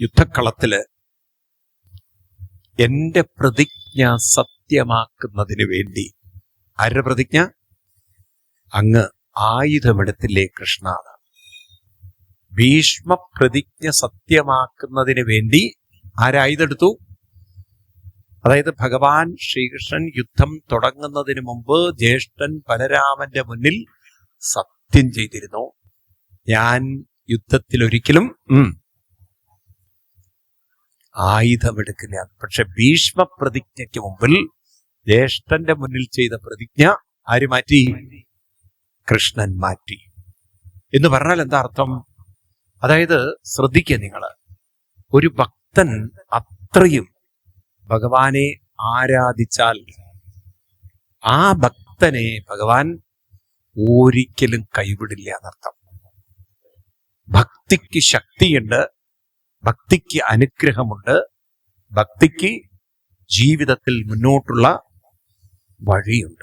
യുദ്ധക്കളത്തിൽ എന്റെ പ്രതിജ്ഞ സത്യമാക്കുന്നതിന് വേണ്ടി ആരുടെ പ്രതിജ്ഞ? അങ്ങ് ആയുധമെടുത്തില്ലേ കൃഷ്ണ ഭീഷ്മ പ്രതിജ്ഞ സത്യമാക്കുന്നതിന് വേണ്ടി ആരായുധെടുത്തു അതായത് ഭഗവാൻ ശ്രീകൃഷ്ണൻ യുദ്ധം തുടങ്ങുന്നതിന് മുമ്പ് ജ്യേഷ്ഠൻ ബലരാമന്റെ മുന്നിൽ സത്യം ചെയ്തിരുന്നു. ഞാൻ യുദ്ധത്തിൽ ഒരിക്കലും ആയുധമെടുക്കില്ല പക്ഷെ ഭീഷ്മ പ്രതിജ്ഞയ്ക്ക് മുമ്പിൽ ജ്യേഷ്ഠന്റെ മുന്നിൽ ചെയ്ത പ്രതിജ്ഞ ആര് മാറ്റി? കൃഷ്ണൻ മാറ്റി. എന്ന് പറഞ്ഞാൽ എന്താ അർത്ഥം? അതായത് ശ്രദ്ധിക്കുക നിങ്ങൾ ഒരു ഭക്തൻ അത്രയും ഭഗവാനെ ആരാധിച്ചാൽ ആ ഭക്തനെ ഭഗവാൻ ഒരിക്കലും കൈവിടില്ല എന്നർത്ഥം. ഭക്തിക്ക് ശക്തിയുണ്ട് ഭക്തിക്ക് അനുഗ്രഹമുണ്ട്. ഭക്തിക്ക് ജീവിതത്തിൽ മുന്നോട്ടുള്ള വഴിയുണ്ട്.